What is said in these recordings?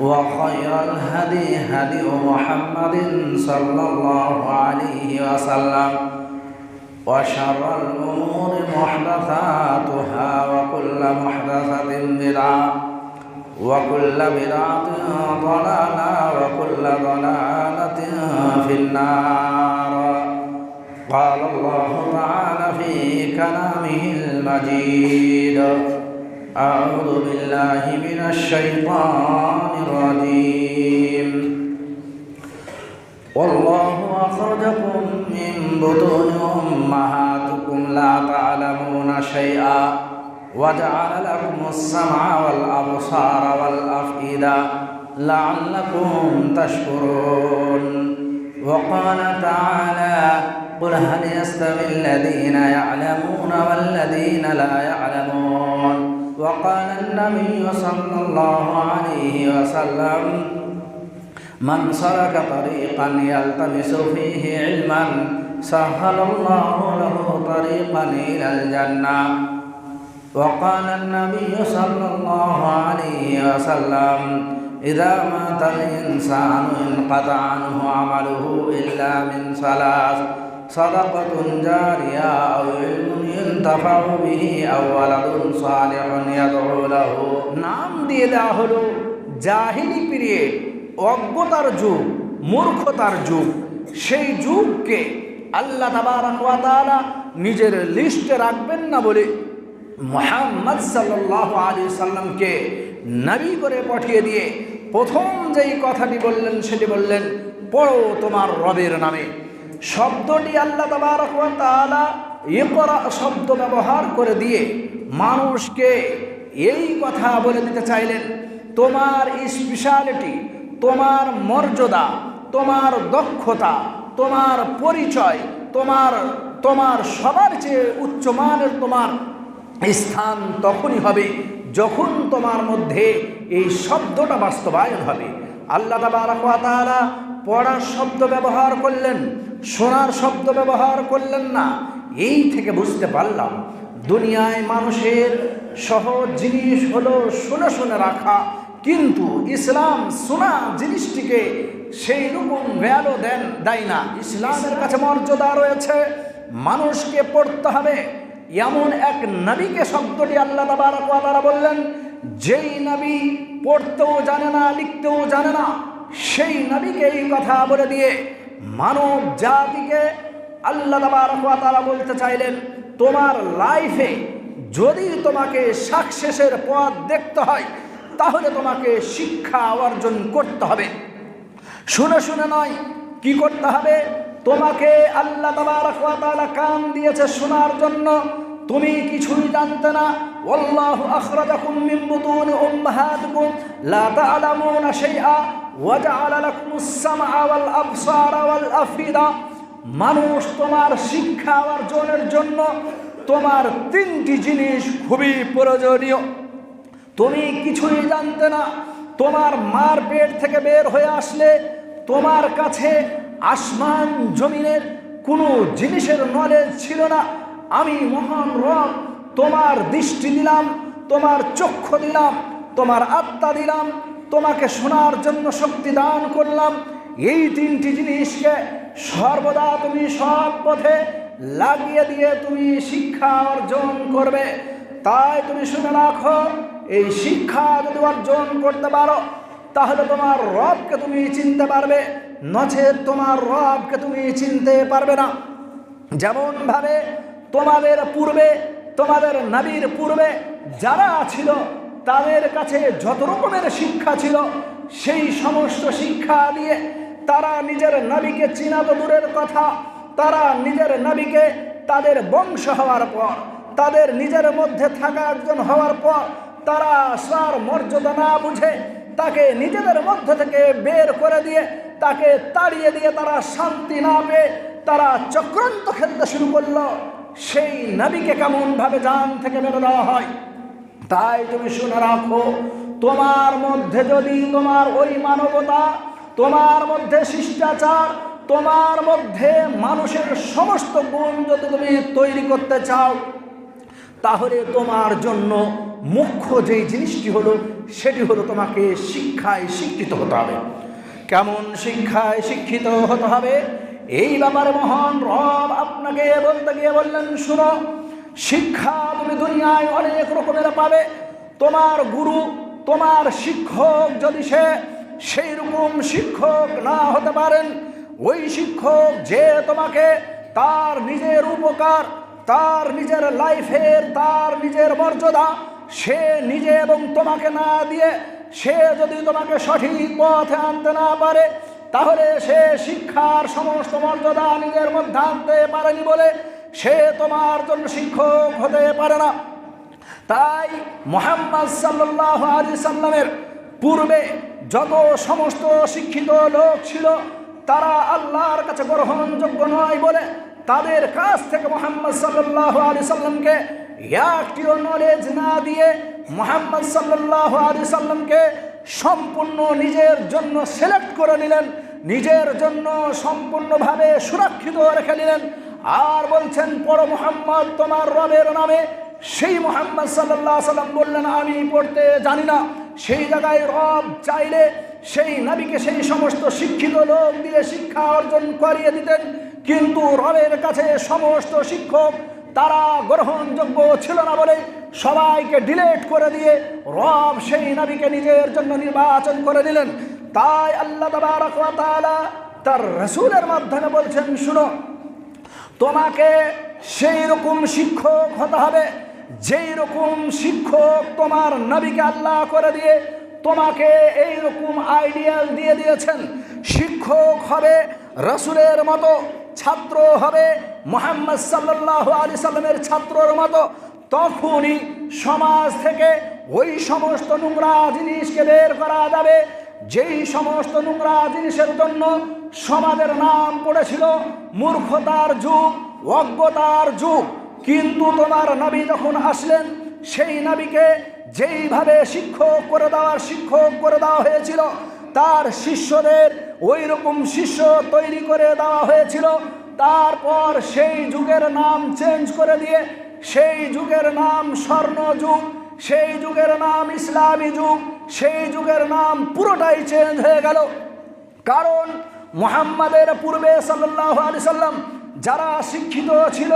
وخير الهدي هدي محمد صلى الله عليه وسلم. وشر الأمور محدثاتها وكل محدثة بدعة وكل بدعة ضلالة وكل ضلالة في النار. قال الله تعالى في كلامه المجيد. أعوذ بالله من الشيطان الرجيم. والله أخرجكم من بطون أمهاتكم لا تعلمون شيئا وجعل لكم السمع والأبصار والأفئدة لعلكم تشكرون. وقال تعالى قل هل يستوي الذين يعلمون والذين لا يعلمون؟ وقال النبي صلى الله عليه وسلم من سلك طريقا يلتمس فيه علما سهل الله له طريقا إلى الجنة وقال النبي صلى الله عليه وسلم إذا مات الإنسان انقطع عنه عمله إلا من ثلاث صدقة جارية أو علم ينتفع به أو ولد صالح يدعو له নাম দিয়ে দেওয়া হলো জাহিলি পিরিয়ড অজ্ঞতার যুগ মূর্খতার যুগ সেই যুগকে আল্লাহ তাবারা নিজের লিস্টে রাখবেন না বলে মোহাম্মদ সাল্লাহ আলী সাল্লামকে নবী করে পাঠিয়ে দিয়ে প্রথম যেই কথাটি বললেন সেটি বললেন পড়ো তোমার রবের নামে শব্দটি আল্লাহ তালা ইকরা শব্দ ব্যবহার করে দিয়ে মানুষকে এই কথা বলে দিতে চাইলেন, তোমার স্পেশালিটি তোমার মর্যাদা, তোমার দক্ষতা, তোমার পরিচয়, তোমার তোমার সবার চেয়ে উচ্চমানের তোমার স্থান তখনই হবে যখন তোমার মধ্যে এই শব্দটা বাস্তবায়ন হবে। আল্লাহ তালা পড়ার শব্দ ব্যবহার করলেন শোনার শব্দ ব্যবহার করলেন না। এই থেকে বুঝতে পারলাম, দুনিয়ায় মানুষের সহজ জিনিস হলো শুনে শুনে রাখা। কিন্তু ইসলাম শোনা জিনিসটিকে সেই রকম ভ্যালু দেন, দেয় না। ইসলামের কাছে মর্যাদা রয়েছে, মানুষকে পড়তে হবে। এমন এক নবীকে শব্দটি আল্লাহ তারা বললেন, যেই নবী পড়তেও জানে না, লিখতেও জানে না, সেই নবীকে এই কথা বলে দিয়ে মানব জাতিকে আল্লাহ তারা বলতে চাইলেন, তোমার লাইফে যদি তোমাকে সাকসেসের পথ দেখতে হয়, তাহলে তোমাকে শিক্ষা অর্জন করতে হবে। শুনে শুনে নয়, কি করতে হবে? তোমাকে আল্লাহ তালা কান দিয়েছে শোনার জন্য। তুমি কিছুই জানতে না والله أخرجكم من بطون أمهاتكم لا تعلمون شيئا وجعل لكم السمع والأبصار والأفئدة মানুষ তোমার শিক্ষা অর্জনের জন্য তোমার তিনটি জিনিস খুবই প্রয়োজনীয় তুমি কিছুই জানতে না তোমার মার পেট থেকে বের হয়ে আসলে তোমার কাছে আসমান জমিনের কোনো জিনিসের নলেজ ছিল না আমি মহান রব, তোমার দৃষ্টি দিলাম তোমার চক্ষু দিলাম তোমার আত্মা দিলাম তোমাকে শোনার জন্য শক্তি দান করলাম। এই তিনটি জিনিসকে সর্বদা তুমি সব পথে লাগিয়ে দিয়ে তুমি শিক্ষা অর্জন করবে। তাই তুমি শুনে রাখো, এই শিক্ষা যদি অর্জন করতে পারো, তাহলে তোমার রবকে তুমি চিনতে পারবে, নচেত তোমার রবকে তুমি চিনতে পারবে না। যেমনভাবে তোমাদের পূর্বে, তোমাদের নাবির পূর্বে যারা ছিল, তাদের কাছে যত রকমের শিক্ষা ছিল, সেই সমস্ত শিক্ষা দিয়ে তারা নিজের নাবিকে চিনা তো দূরের কথা, তারা নিজের নাবিকে তাদের বংশ হওয়ার পর, তাদের নিজের মধ্যে থাকা একজন হওয়ার পর, তারা সার মর্যাদা না বুঝে তাকে নিজেদের মধ্যে থেকে বের করে দিয়ে, তাকে তাড়িয়ে দিয়ে তারা শান্তি না পেয়ে তারা চক্রান্ত খেলতে শুরু করল। সেই নবীকে কেমনভাবে জান থেকে বেরো দেওয়া হয়? তাই তুমি শুনে রাখো, তোমার মধ্যে যদি তোমার ওই মানবতা, তোমার মধ্যে শিষ্টাচার, তোমার মধ্যে মানুষের সমস্ত গুণ যদি তুমি তৈরি করতে চাও, তাহলে তোমার জন্য মুখ্য যেই জিনিসটি হলো, সেটি হলো তোমাকে শিক্ষায় শিক্ষিত হতে হবে। কেমন শিক্ষায় শিক্ষিত হতে হবে? এই ব্যাপারে মহান রব আপনাকে বলতে গিয়ে বললেন, শুনো, শিক্ষা তুমি দুনিয়ায় অনেক রকমের পাবে। তোমার গুরু, তোমার শিক্ষক যদি সে সেই রকম শিক্ষক না হতে পারেন, ওই শিক্ষক যে তোমাকে তার নিজের উপকার, তার নিজের লাইফের, তার নিজের মর্যাদা সে নিজে এবং তোমাকে না দিয়ে, সে যদি তোমাকে সঠিক পথে আনতে না পারে তাহলে সে শিক্ষার সমস্ত মর্যাদা নিজের মধ্যে আনতে পারেনি বলে সে তোমার জন্য শিক্ষক হতে পারে না। তাই মোহাম্মদ সাল্লাহ আলী সাল্লামের পূর্বে যত সমস্ত শিক্ষিত লোক ছিল, তারা আল্লাহর কাছে গ্রহণযোগ্য নয় বলে তাদের কাছ থেকে মোহাম্মদ সাল্লাহ আলি সাল্লামকে একটিও নলেজ না দিয়ে মোহাম্মদ সাল্লাহ আলী সাল্লামকে সম্পূর্ণ নিজের জন্য সিলেক্ট করে নিলেন, নিজের জন্য সম্পূর্ণভাবে সুরক্ষিত রেখে নিলেন। আর বলছেন, পর মোহাম্মদ, তোমার রবের নামে সেই মোহাম্মদ সাল্লাহ সাল্লাম বললেন, আমি পড়তে জানি না। সেই জায়গায় রব চাইলে সেই নাবিকে সেই সমস্ত শিক্ষিত লোক দিয়ে শিক্ষা অর্জন করিয়ে দিতেন। কিন্তু রবের কাছে সমস্ত শিক্ষক, তারা গ্রহণযোগ্য ছিল না বলে সবাইকে ডিলেট করে দিয়ে রব সেই নবীকে নিজের জন্য নির্বাচন করে দিলেন। তাই আল্লাহ তার রসুলের মাধ্যমে বলছেন, শুনো, তোমাকে সেই রকম শিক্ষক হতে হবে, যেই রকম শিক্ষক তোমার নবীকে আল্লাহ করে দিয়ে তোমাকে এই রকম আইডিয়াল দিয়ে দিয়েছেন। শিক্ষক হবে রসুলের মতো, ছাত্র হবে মোহাম্মদ সাল্লাহ আলি সাল্লামের ছাত্রর মতো তখনই সমাজ থেকে ওই সমস্ত নোংরা জিনিসকে বের করা যাবে। যেই সমস্ত নোংরা জিনিসের জন্য সমাজের নাম পড়েছিল মূর্খতার যুগ, অজ্ঞতার যুগ। কিন্তু তোমার নবী যখন আসলেন, সেই নবীকে যেইভাবে শিক্ষক করে দেওয়ার শিক্ষক করে দেওয়া হয়েছিল, তার শিষ্যদের ওই রকম শিষ্য তৈরি করে দেওয়া হয়েছিল। তারপর সেই যুগের নাম চেঞ্জ করে দিয়ে সেই যুগের নাম স্বর্ণ যুগ, সেই যুগের নাম ইসলামী যুগ, সেই যুগের নাম পুরোটাই চেঞ্জ হয়ে গেল। কারণ মোহাম্মদের পূর্বে সাল্লাহ আলি সাল্লাম যারা শিক্ষিত ছিল,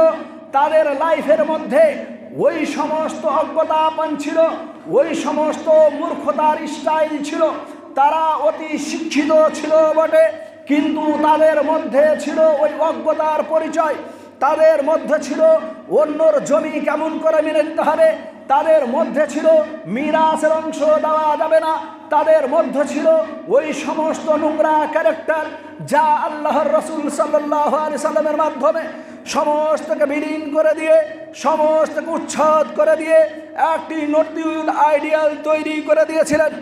তাদের লাইফের মধ্যে ওই সমস্ত অজ্ঞতাপন ছিল, ওই সমস্ত মূর্খতার স্টাইল ছিল। তারা অতি শিক্ষিত ছিল বটে, কিন্তু তাদের মধ্যে ছিল ওই অজ্ঞতার পরিচয়। তাদের মধ্যে ছিল অন্যর জমি কেমন করে মেনে নিতে হবে? তাদের মধ্যে ছিল মিরাসের অংশ দেওয়া যাবে না। তাদের মধ্যে ছিল ওই সমস্ত নোংরা ক্যারেক্টার যা আল্লাহর রসুল সাল্লাহ আলি সাল্লামের মাধ্যমে সমস্তকে বিলীন করে দিয়ে, সমস্তকে উচ্ছেদ করে দিয়ে একটি নতুন আইডিয়াল তৈরি করে দিয়েছিলেন।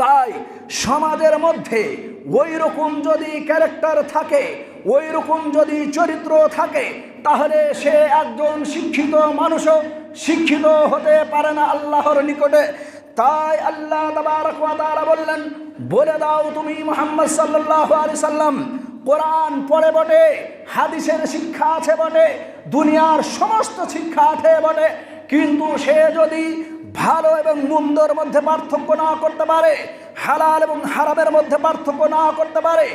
তাই সমাজের মধ্যে ওই রকম যদি ক্যারেক্টার থাকে ওই রকম যদি চরিত্র থাকে, তাহলে সে একজন শিক্ষিত মানুষও শিক্ষিত হতে পারে না আল্লাহর নিকটে। তাই আল্লাহ তাআলা বললেন, বলে দাও তুমি মুহাম্মদ সাল্লাল্লাহু আলাইহি সাল্লাম, কোরআন পড়ে বটে, হাদিসের শিক্ষা আছে বটে, দুনিয়ার সমস্ত শিক্ষা আছে বটে, কিন্তু সে যদি ভালো এবং মন্দর মধ্যে পার্থক্য না করতে পারে, হালাল এবং হারামের মধ্যে পার্থক্য না করতে পারে,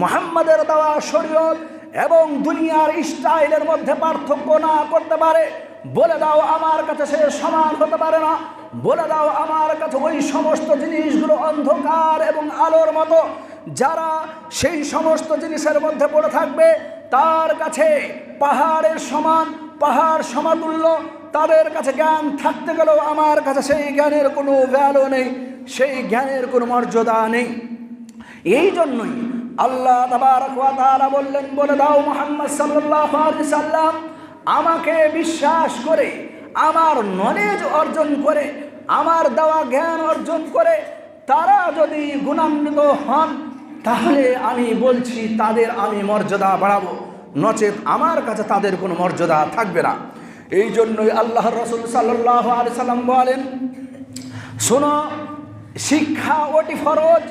মোহাম্মদের দেওয়া শরীয়ত এবং দুনিয়ার স্টাইলের মধ্যে পার্থক্য না করতে পারে, বলে দাও আমার কাছে সে সমান হতে পারে না, বলে দাও আমার কাছে ওই সমস্ত জিনিসগুলো অন্ধকার এবং আলোর মতো, যারা সেই সমস্ত জিনিসের মধ্যে পড়ে থাকবে, তার কাছে পাহাড়ের সমান, পাহাড় সমাতুল্য তাদের কাছে জ্ঞান থাকতে গেলেও আমার কাছে সেই জ্ঞানের কোনো ভ্যালু নেই, সেই জ্ঞানের কোনো মর্যাদা নেই। এই জন্যই আল্লাহ তাআলা বললেন, বলে দাও মুহাম্মদ আলাইহি সাল্লাম, আমাকে বিশ্বাস করে, আমার নলেজ অর্জন করে, আমার দেওয়া জ্ঞান অর্জন করে তারা যদি গুণান্বিত হন, তাহলে আমি বলছি তাদের আমি মর্যাদা বাড়াবো। নচেত আমার কাছে তাদের কোনো মর্যাদা থাকবে না। এই জন্যই আল্লাহ রসুল সাল্লাহ আলি সাল্লাম বলেন, শোনো, শিক্ষা ওটি ফরজ।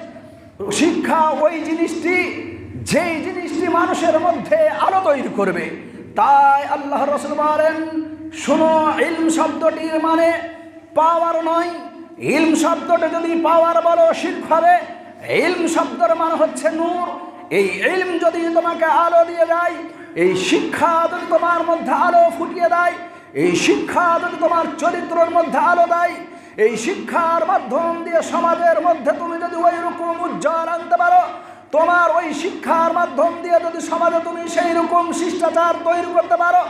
শিক্ষা ওই জিনিসটি, যেই জিনিসটি মানুষের মধ্যে আলো তৈরি করবে, তাই আল্লাহ রসুল বলেন, শোনো, ইলম শব্দটির মানে পাওয়ার নয়। ইলম শব্দটা যদি পাওয়ার বলো শিক্ষারে, ইলম শব্দের মানে হচ্ছে নূর। এই ইলম যদি তোমাকে আলো দিয়ে দেয়, এই শিক্ষা যদি তোমার মধ্যে আলো ফুটিয়ে দেয়, এই শিক্ষা যদি তোমার চরিত্রের মধ্যে আলো দেয়, এই শিক্ষার মাধ্যম দিয়ে সমাজের মধ্যে তুমি যদি ওই রকম উজ্জ্বল আনতে পারো, তোমার ওই শিক্ষার মাধ্যম দিয়ে যদি সমাজে তুমি সেই রকম শিষ্টাচার তৈরি করতে পারো,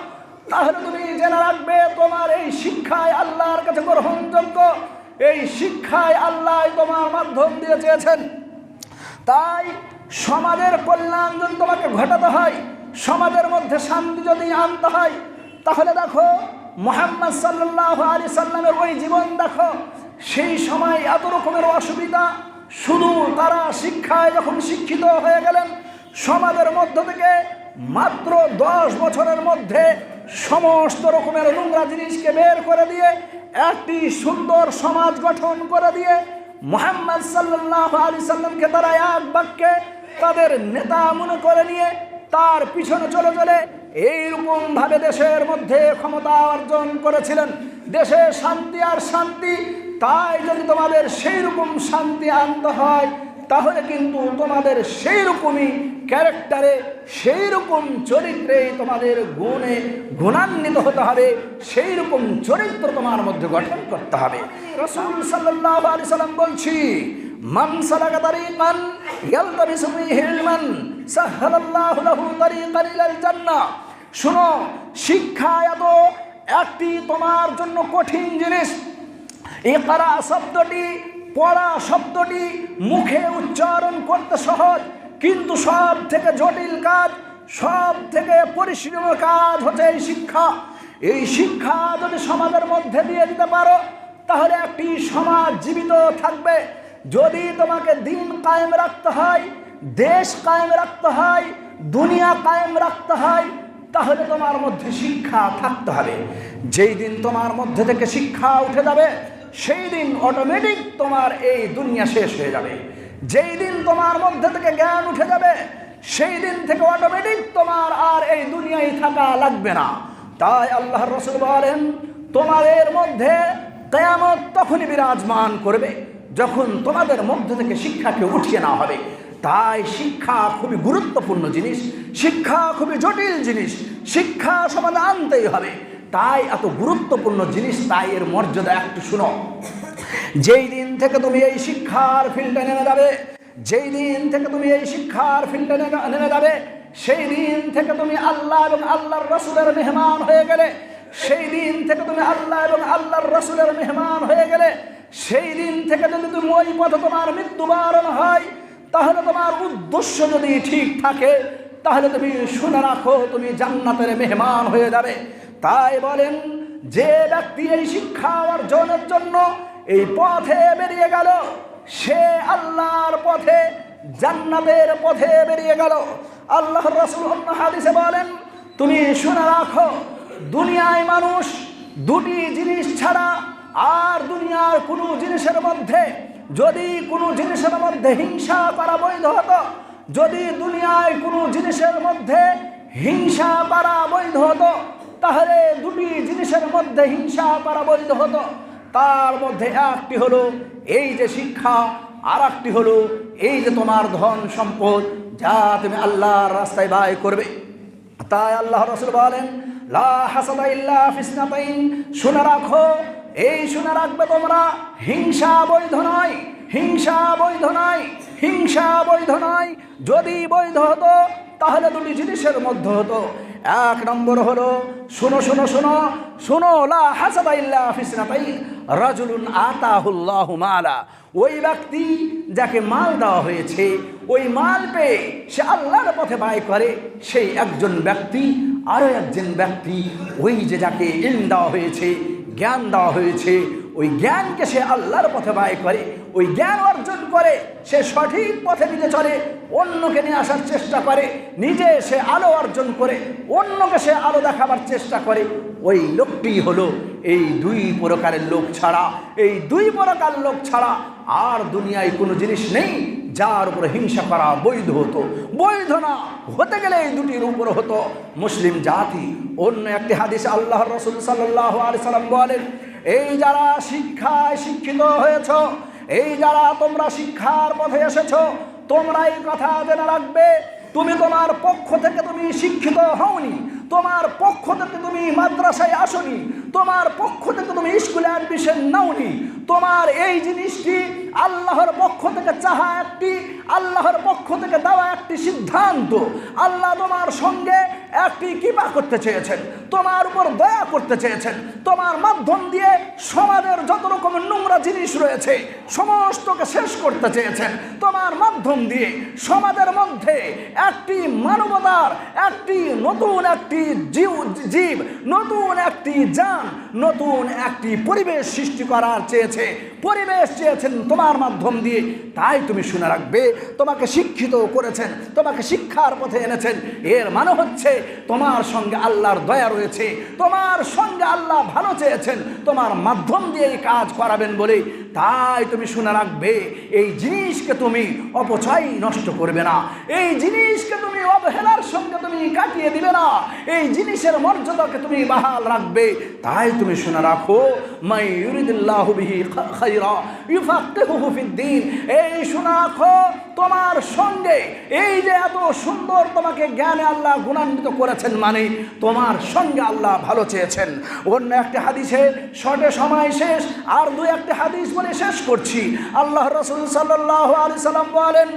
তাহলে তুমি জেনে রাখবে তোমার এই শিক্ষায় আল্লাহর কাছে গ্রহণযোগ্য। এই শিক্ষায় আল্লাহ তোমার মাধ্যম দিয়ে চেয়েছেন। তাই সমাজের কল্যাণ যদি তোমাকে ঘটাতে হয়, সমাজের মধ্যে শান্তি যদি আনতে হয়, তাহলে দেখো, মোহাম্মদ সাল্লাহ আলি সাল্লামের ওই জীবন দেখো, সেই সময় এত রকমের অসুবিধা। শুধু তারা শিক্ষায় যখন শিক্ষিত হয়ে গেলেন, সমাজের মধ্য থেকে মাত্র দশ বছরের মধ্যে সমস্ত রকমের নোংরা জিনিসকে বের করে দিয়ে, একটি সুন্দর সমাজ গঠন করে দিয়ে, মোহাম্মদ সাল্লাহ আলি সাল্লামকে তারা এক বাক্যে তাদের নেতা মনে করে নিয়ে তার পিছনে চলে চলে এইরকম ভাবে দেশের মধ্যে ক্ষমতা অর্জন করেছিলেন। দেশে শান্তি আর শান্তি, তাই যদি তোমাদের সেই রকম শান্তি আনতে হয়, তাহলে কিন্তু তোমাদের সেই রকমই ক্যারেক্টারে সেই রকম চরিত্রে তোমাদের গুণে গুণান্বিত হতে হবে সেই রকম চরিত্র তোমার মধ্যে গঠন করতে হবে। রসুল সাল্লাহ আলি সাল্লাম বলছি মান সালাকা তারিকান ইয়ালতামিসু ফীহি ইলমান সাহহালাল্লাহু লাহু তারিকান ইলাল জান্নাহ। শুনো শিক্ষা এত একটি তোমার জন্য কঠিন জিনিস। ইকরা শব্দটি, পড়া শব্দটি মুখে উচ্চারণ করতে সহজ, কিন্তু সব থেকে জটিল কাজ সব থেকে পরিশ্রম কাজ হচ্ছে এই শিক্ষা। এই শিক্ষা যদি সমাজের মধ্যে দিয়ে দিতে পারো, তাহলে একটি সমাজ জীবিত থাকবে। যদি তোমাকে দিন কায়েম রাখতে হয়, দেশ কায়েম রাখতে হয়, দুনিয়া কায়েম রাখতে হয়, তাহলে তোমার মধ্যে শিক্ষা থাকতে হবে। যেই দিন তোমার মধ্যে থেকে শিক্ষা উঠে যাবে, সেই দিন অটোমেটিক তোমার এই দুনিয়া শেষ হয়ে যাবে। যেই দিন তোমার মধ্যে থেকে জ্ঞান উঠে যাবে, সেই দিন থেকে অটোমেটিক তোমার আর এই দুনিয়ায় থাকা লাগবে না। তাই আল্লাহ রসুল বলেন, তোমাদের মধ্যে কেয়ামত তখনই বিরাজমান করবে। যখন তোমাদের মধ্য থেকে শিক্ষাকে উঠিয়ে না হবে, তাই শিক্ষা খুবই গুরুত্বপূর্ণ জিনিস, শিক্ষা খুবই জটিল জিনিস, শিক্ষা সমাজে আনতেই হবে। তাই এত গুরুত্বপূর্ণ জিনিস, তাই এর মর্যাদা একটু শুনো। যেই দিন থেকে তুমি এই শিক্ষার ফিল্ডে নেমে যাবে, যেই দিন থেকে তুমি এই শিক্ষার ফিল্ডে নেমে যাবে, সেই দিন থেকে তুমি আল্লাহ এবং আল্লাহর রসুলের মেহমান হয়ে গেলে সেই দিন থেকে তুমি আল্লাহ এবং আল্লাহর রসুলের মেহমান হয়ে গেলে, সেই দিন থেকে যদি তুমি ওই পথে তোমার মৃত্যুবরণ হয়, তাহলে তোমার উদ্দেশ্য যদি ঠিক থাকে, তাহলে তুমি শুনে রাখো, তুমি জান্নাতের মেহমান হয়ে যাবে। তাই বলেন, যে ব্যক্তি এই শিক্ষা অর্জনের জন্য এই পথে বেরিয়ে গেল, সে আল্লাহর পথে, জান্নাতের পথে বেরিয়ে গেল। আল্লাহ রসুল হাদিসে বলেন, তুমি শুনে রাখো দুনিয়ায় মানুষ দুটি জিনিস ছাড়া আর দুনিয়ার কোনো জিনিসের মধ্যে, যদি কোনো জিনিসের মধ্যে হিংসা করা বৈধ হতো, যদি দুনিয়ায় কোনো জিনিসের মধ্যে হিংসা করা বৈধ হতো, তাহলে দুটি জিনিসের মধ্যে হিংসা করা বৈধ হতো। তার মধ্যে একটি হলো এই যে শিক্ষা আর একটি হলো এই যে তোমার ধন সম্পদ, যা তুমি আল্লাহর রাস্তায় ব্যয় করবে। তাই আল্লাহ রসুল বলেন লা হাসাদা ইল্লা ফিসনাতাইন শুনে রাখো, এই শুনে রাখবে তোমরা, হিংসা বৈধ নয়, হিংসা বৈধ নয়, হিংসা বৈধ নয়। যদি বৈধ হতো, তাহলে দুটি জিনিসের মধ্যে হতো। এক নম্বর হলো, শুনো শুনো শুনো শুনো, লা হাসাদা ইল্লা ফিসনাতাইন রাজুলুন আতাহুল্লাহু মালা। ওই ব্যক্তি যাকে মাল দেওয়া হয়েছে, ওই মাল পেয়ে সে আল্লাহর পথে ব্যয় করে, সেই একজন ব্যক্তি আরও একজন ব্যক্তি, ওই যে যাকে ইল দেওয়া হয়েছে, জ্ঞান দেওয়া হয়েছে ওই জ্ঞানকে সে আল্লাহর পথে ব্যয় করে, ওই জ্ঞান অর্জন করে, সে সঠিক পথে নিজে চলে, অন্যকে নিয়ে আসার চেষ্টা করে, নিজে সে আলো অর্জন করে, অন্যকে সে আলো দেখাবার চেষ্টা করে। ওই লোকটি হলো এই দুই প্রকারের লোক ছাড়া, এই দুই প্রকার লোক ছাড়া আর দুনিয়ায় কোনো জিনিস নেই যার উপরে হিংসা করা বৈধ হতো। বৈধ না, হতে গেলে এই দুটির উপর হতো। মুসলিম জাতি, অন্য একটি হাদিস আল্লাহ রসুল সাল্লাহ আলি সাল্লাম বলেন এই যারা শিক্ষায় শিক্ষিত হয়েছ, এই যারা তোমরা শিক্ষার পথে এসেছ তোমরা এই কথা জেনে রাখবে, তুমি তোমার পক্ষ থেকে তুমি শিক্ষিত হওনি, তোমার পক্ষ থেকে তুমি মাদ্রাসায় আসনি, তোমার পক্ষ থেকে তুমি স্কুলে অ্যাডমিশন নাওনি, তোমার এই জিনিসটি আল্লাহর পক্ষ থেকে চাহা একটি, আল্লাহর পক্ষ থেকে দেওয়া একটি সিদ্ধান্ত। আল্লাহ তোমার সঙ্গে একটি কৃপা করতে চেয়েছেন? তোমার উপর দয়া করতে চেয়েছেন। তোমার মাধ্যম দিয়ে সমাজের যত রকমের নোংরা জিনিস রয়েছে, সমস্তকে শেষ করতে চেয়েছেন। তোমার মাধ্যম দিয়ে সমাজের মধ্যে একটি মানবতার, একটি নতুন একটি জীব জীব, নতুন একটি যান, নতুন একটি পরিবেশ সৃষ্টি করার চেয়েছে। পরিবেশ চেয়েছেন তোমার মাধ্যম দিয়ে। তাই তুমি শুনে রাখবে, তোমাকে শিক্ষিত করেছেন, তোমাকে শিক্ষার পথে এনেছেন। এর মানে হচ্ছে তোমার সঙ্গে আল্লাহর দয়া রয়েছে, তোমার সঙ্গে আল্লাহ ভালো চেয়েছেন, তোমার মাধ্যম দিয়ে এই কাজ করাবেন বলে তাই তুমি শুনে রাখবে, এই জিনিসকে তুমি অপচয় নষ্ট করবে না। এই জিনিসকে তুমি অবহেলার সঙ্গে তুমি কাটিয়ে দিবে না। এই জিনিসের মর্যাদাকে তুমি বাহাল রাখবে। তাই তুমি শুনে রাখো মাই এই শুনে রাখো, তোমার সঙ্গে এই যে এত সুন্দর তোমাকে জ্ঞানে আল্লাহ গুণান্বিত করেছেন মানে তোমার সঙ্গে আল্লাহ ভালো চেয়েছেন। অন্য একটা হাদিসে শর্টে সময় শেষ। আর দুই একটা হাদিস বলে শেষ করছি। আল্লাহ রসুল সাল্লাহ আলি সাল্লাম বলেন,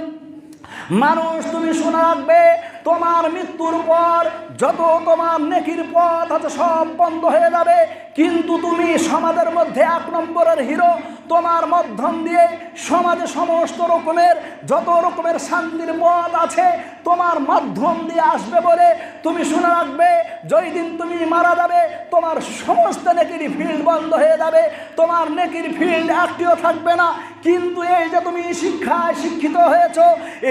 মানুষ তুমি শোনা রাখবে, তোমার মৃত্যুর পর যত তোমার নেকির পথ আছে সব বন্ধ হয়ে যাবে। কিন্তু তুমি সমাজের মধ্যে এক নম্বরের হিরো। তোমার মাধ্যম দিয়ে সমাজে সমস্ত রকমের, যত রকমের শান্তির মত আছে, তোমার মাধ্যম দিয়ে আসবে বলে তুমি শুনে রাখবে। যেই দিন তুমি মারা যাবে, তোমার সমস্ত নেকির ফিল্ড বন্ধ হয়ে যাবে। তোমার নেকির ফিল্ড একটিও থাকবে না। কিন্তু এই যে তুমি শিক্ষায় শিক্ষিত হয়েছ,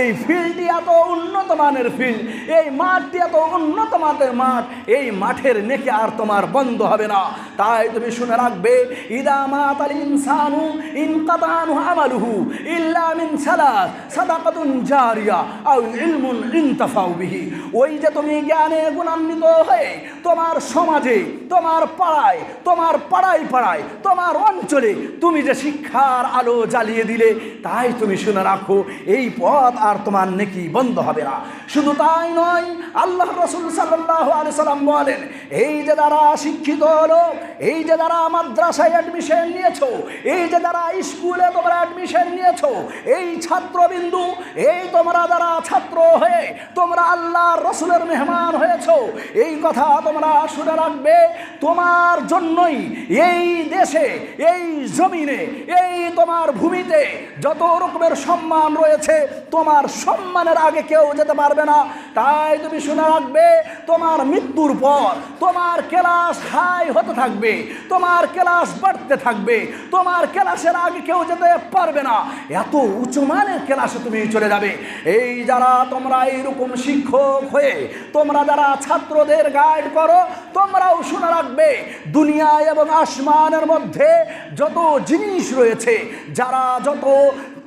এই ফিল্ডটি এত উন্নত মানের ফিল্ড এই মাঠটি এত উন্নত মানের মাঠ, এই মাঠের নেকে আর তোমার বন্ধ হবে না। তাই তুমি শুনে রাখবে, ইদা মাতাল ইনসানু ইনকাতানু আমালুহু ইল্লা মিন সালাত সাদাকাতুন জারিয়া আও ইলমুন ইনতাফাউ বিহি। ওই যে তুমি জ্ঞানে গুণান্বিত হয়ে তোমার সমাজে, তোমার পাড়ায় তোমার পাড়ায় পাড়ায়, তোমার অঞ্চলে তুমি যে শিক্ষার আলো জ্বালিয়ে দিলে, তাই তুমি শুনে রাখো, এই পথ আর তোমার নেকি বন্ধ হবে না। শুধু তাই নয় আল্লাহ রসুল সাল্লাহ আলি সাল্লাম বলেন, এই যে যারা শিক্ষিত হলো এই যে যারা মাদ্রাসায় অ্যাডমিশন নিয়েছো, এই যে যারা স্কুলে তোমরা অ্যাডমিশন নিয়েছো, এই ছাত্রবিন্দু, এই তোমরা যারা ছাত্র হয়ে তোমরা আল্লাহ রসুলের মেহমান হয়েছ, এই কথা তোমরা শুনে রাখবে, তোমার জন্যই এই দেশে, এই জমিনে, এই তোমার ভূমিতে যত রকমের সম্মান রয়েছে, তোমার সম্মানের আগে কেউ যেতে পারবে না। তাই তুমি শুনে রাখবে, তোমার মৃত্যুর পর তোমার ক্লাস হাই হতে থাকবে। তোমার ক্লাস বাড়তে থাকবে, তোমার ক্লাসের আগে কেউ যেতে পারবে না। এত উঁচু মানের ক্লাসে তুমি চলে যাবে। এই যারা তোমরা এইরকম শিক্ষক হয়ে, তোমরা যারা ছাত্রদের গাইড করো, তোমরাও শুনে রাখবে, দুনিয়া এবং আসমানের মধ্যে যত জিনিস রয়েছে, যারা যত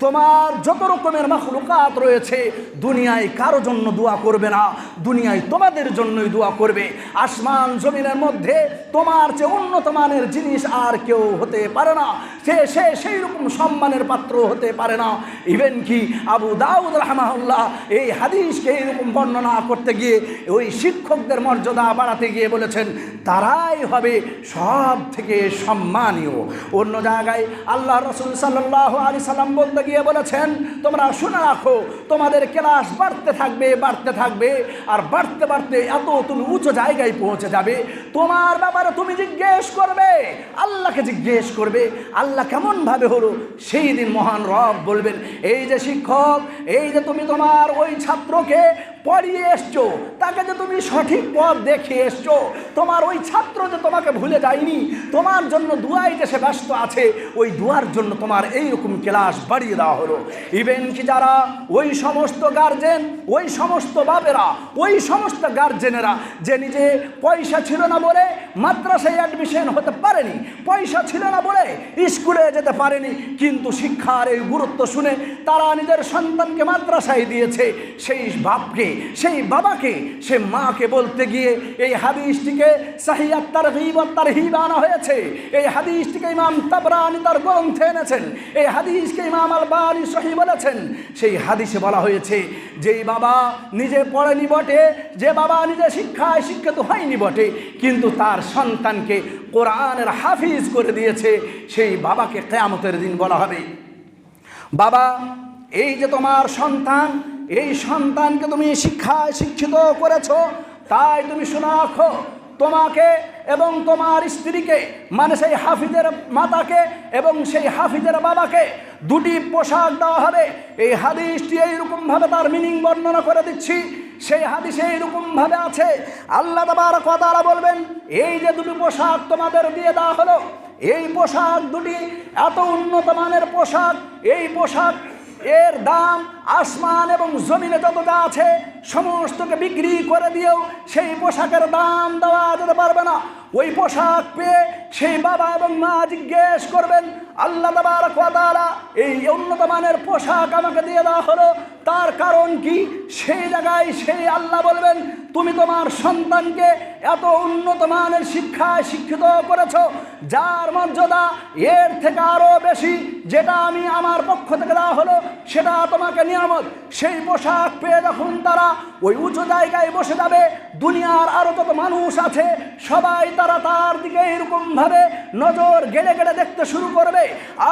তোমার যত রকমের মাখলুকাত রয়েছে, দুনিয়ায় কারও জন্য দোয়া করবে না। দুনিয়ায় তোমাদের জন্যই দোয়া করবে। আসমান জমিনের মধ্যে তোমার চেয়ে উন্নত মানের জিনিস আর কেউ হতে পারে না। সে সে সেই রকম সম্মানের পাত্র হতে পারে না। ইভেন কি আবু দাউদ রহমাউল্লাহ এই হাদিসকে এইরকম বর্ণনা করতে গিয়ে ওই শিক্ষকদের মর্যাদা বাড়াতে গিয়ে বলেছেন, তারাই হবে সব থেকে সম্মানীয়। অন্য জায়গায় আল্লাহ রসুল সাল্লাহ আলি সাল্লাম বলতে গিয়ে বলেছেন, তোমরা শুনে রাখো, তোমাদের ক্লাস বাড়তে থাকবে বাড়তে থাকবে, আর বাড়তে বাড়তে এত তুমি উঁচু জায়গায় পৌঁছে যাবে। তোমার ব্যাপারে তুমি জিজ্ঞেস করবে, আল্লাহকে জিজ্ঞেস করবে। আল্লাহ কেমনভাবে হলো? সেই দিন মহান রব বলবেন, এই যে শিক্ষক, এই যে তুমি তোমার ওই ছাত্রকে পড়িয়ে এসছো, তাকে যে তুমি সঠিক পথ দেখে এসছো, তোমার ওই ছাত্র যে তোমাকে ভুলে যায়নি, তোমার জন্য দুয়াই যে সে ব্যস্ত আছে, ওই দুয়ার জন্য তোমার এইরকম ক্লাস বাড়িয়ে দেওয়া হলো। ইভেন কি যারা, ওই সমস্ত গার্জেন ওই সমস্ত বাবেরা ওই সমস্ত গার্জেনেরা যে নিজে পয়সা ছিল না বলে মাদ্রাসায় অ্যাডমিশন হতে পারেনি, পয়সা ছিল না বলে স্কুলে যেতে পারেনি, কিন্তু শিক্ষার এই গুরুত্ব শুনে তারা নিজের সন্তানকে মাদ্রাসায় দিয়েছে, সেই বাপকে সেই বাবাকে, সে মাকে বলতে গিয়ে এই হাদিসটিকে সাহিয়াত তার তার আনা হয়েছে। এই হাদিসটিকে ইমাম তাবরানি তার গ্রন্থে এনেছেন। এই হাদিসকে ইমাম আল বারি সহি বলেছেন। সেই হাদিসে বলা হয়েছে, যেই বাবা নিজে পড়েনি বটে, যে বাবা নিজে শিক্ষায় শিক্ষিত হয়নি বটে, কিন্তু তার সন্তানকে কোরআনের হাফিজ করে দিয়েছে, সেই বাবাকে কেয়ামতের দিন বলা হবে। বাবা, এই যে তোমার সন্তান এই সন্তানকে তুমি শিক্ষায় শিক্ষিত করেছ, তাই তুমি শোনা রাখো, তোমাকে এবং তোমার স্ত্রীকে মানে সেই হাফিজের মাতাকে এবং সেই হাফিজের বাবাকে দুটি পোশাক দেওয়া হবে। এই হাদিসটি এইরকমভাবে তার মিনিং বর্ণনা করে দিচ্ছি। সেই হাদিসে এইরকমভাবে আছে। আল্লাহ তাবার কথা বলবেন, এই যে দুটি পোশাক তোমাদের দিয়ে দেওয়া হলো, এই পোশাক দুটি এত উন্নত মানের পোশাক, এই পোশাক এর দাম, আসমান এবং জমিনে যতটা আছে, সমস্তকে বিক্রি করে দিয়েও সেই পোশাকের দাম দেওয়া যেতে পারবে না। ওই পোশাক পেয়ে সেই বাবা এবং মা জিজ্ঞেস করবেন আল্লাহ এই উন্নত মানের পোশাক আমাকে দিয়ে দেওয়া হলো। তার কারণ কি? সেই জায়গায় সেই আল্লাহ বলবেন, তুমি তোমার সন্তানকে এত উন্নত মানের শিক্ষায় শিক্ষিত করেছ, যার মর্যাদা এর থেকে আরও বেশি, যেটা আমি আমার পক্ষ থেকে দেওয়া হলো, সেটা তোমাকে নিয়ামত। সেই পোশাক পেয়ে যখন তারা ওই উঁচু জায়গায় বসে যাবে, দুনিয়ার আরও যত মানুষ আছে, সবাই তারা তার দিকে এরকমভাবে নজর গেড়ে গেড়ে দেখতে শুরু করবে।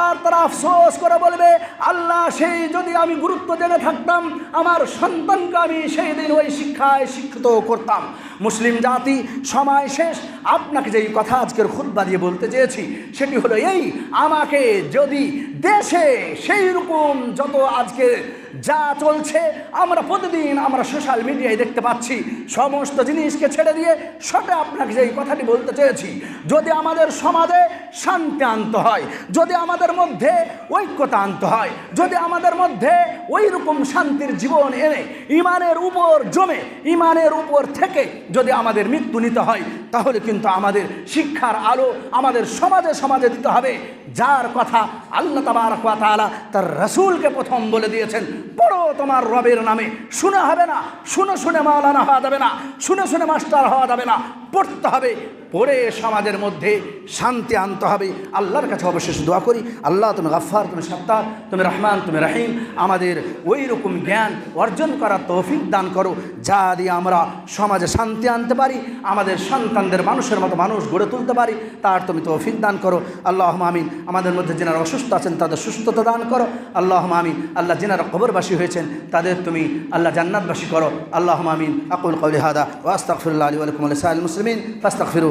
আর তারা আফসোস করে বলবে, আল্লাহ সেই যদি আমি গুরুত্ব জেনে থাকতাম, আমার সন্তানকে আমি সেই দিন ওই শিক্ষায় শিক্ষিত করতাম। মুসলিম জাতি, সময় শেষ। আপনাকে যেই কথা আজকের খুদ্া দিয়ে বলতে চেয়েছি, সেটি হলো এই, আমাকে যদি দেশে সেই রকম যত আজকে যা চলছে, আমরা প্রতিদিন আমরা সোশ্যাল মিডিয়ায় দেখতে পাচ্ছি। সমস্ত জিনিসকে ছেড়ে দিয়ে সেটা আপনাকে যেই কথাটি বলতে চেয়েছি, যদি আমাদের সমাজে শান্তি আনতে হয়, যদি আমাদের মধ্যে ঐক্যতা আনতে হয়, যদি আমাদের মধ্যে ওই রকম শান্তির জীবন এনে, ইমানের উপর জমে, ইমানের উপর থেকে যদি আমাদের মৃত্যু নিতে হয়, তাহলে কিন্তু আমাদের শিক্ষার আলো আমাদের সমাজে সমাজে দিতে হবে। যার কথা আল্লাহ তালা তার রসুলকে প্রথম বলে দিয়েছেন পড়ো তোমার রবের নামে। শুনে হবে না, শুনে শুনে মাওলানা হওয়া যাবে না, শুনে শুনে মাস্টার হওয়া যাবে না। পড়তে হবে। পড়ে সমাজের মধ্যে শান্তি আনতে হবে। আল্লাহর কাছে অবশেষ দোয়া করি। আল্লাহ, তুমি গাফার তুমি সত্তার, তুমি রহমান, তুমি রাহিম। আমাদের ওই রকম জ্ঞান অর্জন করার তৌফিক দান করো, যা দিয়ে আমরা সমাজে শান্তি আনতে পারি, আমাদের সন্তানদের মানুষের মতো মানুষ গড়ে তুলতে পারি, তার তুমি তৌফিক দান করো। আল্লাহ মামিন আমাদের মধ্যে যেনারা অসুস্থ আছেন, তাদের সুস্থতা দান করো। আল্লাহ মামিন আল্লাহ যেনারা কবরবাসী হয়েছেন, তাদের তুমি আল্লাহ জান্নাতবাসী করো। আল্লাহ মামিন আকুল কৌলি হাদা ওয়াস্তাকফিরুল্লাহ আলী আলকুম আলী সাল মুসলিমিন ফাস্তাকফিরু